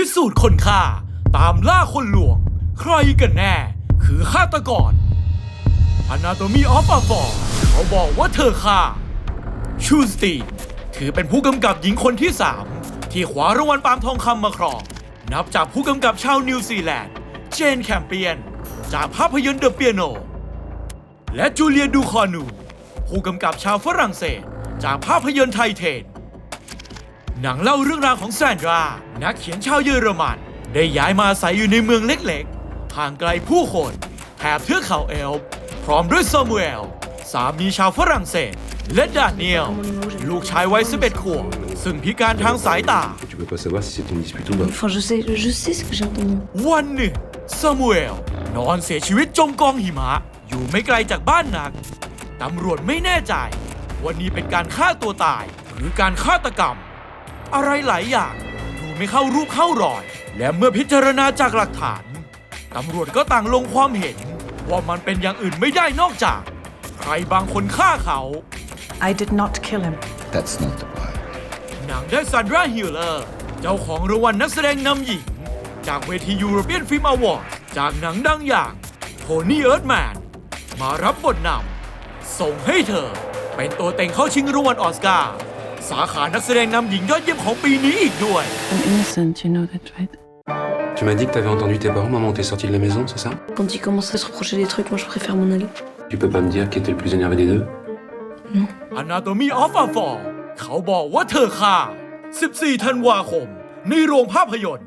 พิสูจน์คนฆ่า ตามล่าคนหลวง ใครกันแน่ คือฆาตกร Anatomy of a Fall เขาบอกว่าเธอฆ่า ชูสตีนถือเป็นผู้กำกับหญิงคนที่ 3 ที่คว้ารางวัลปาล์มทองคำมาครอง นับจากผู้กำกับชาวนิวซีแลนด์ เจนแคมเปียน จากภาพยนตร์เดอะเปียโน และจูเลียดูคอนู ผู้กำกับชาวฝรั่งเศส จากภาพยนตร์ไทเทน หนังเล่าเรื่องราวของแซนดรา นักเขียนชาวเยอรมัน ได้ย้ายมาอาศัยอยู่ในเมืองเล็กๆ ห่างไกลผู้คนแถบเทือกเขาเอลป์พร้อมด้วยซามูเอล สามีชาวฝรั่งเศส และดาเนียล ลูกชายวัย11ขวบซึ่งพิการทางสายตา Tu peux pas savoir si c'est une dispute ou pas. Enfin, je sais, je sais ce que j'ai entendu. วันหนึ่งซามูเอล นอนเสียชีวิตจมกองหิมะ อยู่ไม่ไกลจากบ้านนัก ตำรวจไม่แน่ใจว่านี่เป็นการฆ่าตัวตาย หรือการฆาตกรรม อะไรหลายอย่างดูไม่เข้ารูปเข้ารอย และเมื่อพิจารณาจากหลักฐานตำรวจก็ต่างลงความเห็น ว่ามันเป็นอย่างอื่นไม่ได้นอกจาก ใครบางคนฆ่าเขา I did not kill him. That's not the point. หนังได้ซันดราฮิลเลอร์ เจ้าของรางวัลนักแสดงนำหญิง จากเวทียูโรเปียนฟิล์มอวอร์ดจากหนังดังอย่างโทนี่เอิร์ธแมนมารับบทนำส่งให้เธอ เป็นตัวเต็งเข้าชิงรางวัลออสการ์ สาขานักแสดงนำหญิงยอดเยี่ยมของปีนี้อีกด้วย I'm innocent, you know that, right? Tu m'as dit que t'avais entendu tes parents maman t'es sorti de la maison, c'est ça Quand ils commencent à se reprocher des trucs, moi je préfère m'en aller. Tu peux pas me dire qui était le plus énervé des deux Anatomy of a Fall เขาบอกว่าเธอฆ่า14 ธันวาคม ในโรงภาพยนตร์